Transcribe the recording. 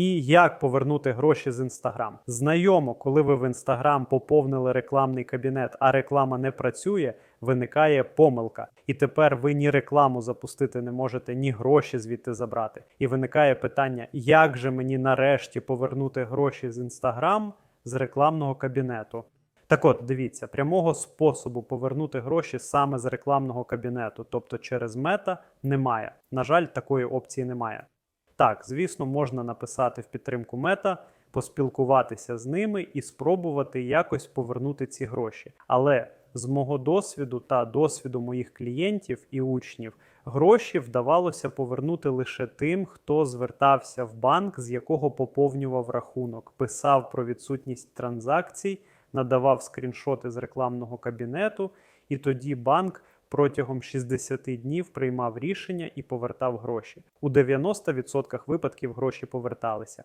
І як повернути гроші з Instagram? Знайомо, коли ви в Instagram поповнили рекламний кабінет, а реклама не працює, виникає помилка. І тепер ви ні рекламу запустити не можете, ні гроші звідти забрати. І виникає питання, як же мені нарешті повернути гроші з Instagram з рекламного кабінету? Так от, дивіться, прямого способу повернути гроші саме з рекламного кабінету, тобто через мета, немає. На жаль, такої опції немає. Так, звісно, можна написати в підтримку мета, поспілкуватися з ними і спробувати якось повернути ці гроші. Але з мого досвіду та досвіду моїх клієнтів і учнів гроші вдавалося повернути лише тим, хто звертався в банк, з якого поповнював рахунок, писав про відсутність транзакцій, надавав скріншоти з рекламного кабінету, і тоді банк протягом 60 днів приймав рішення і повертав гроші. У 90% випадків гроші поверталися.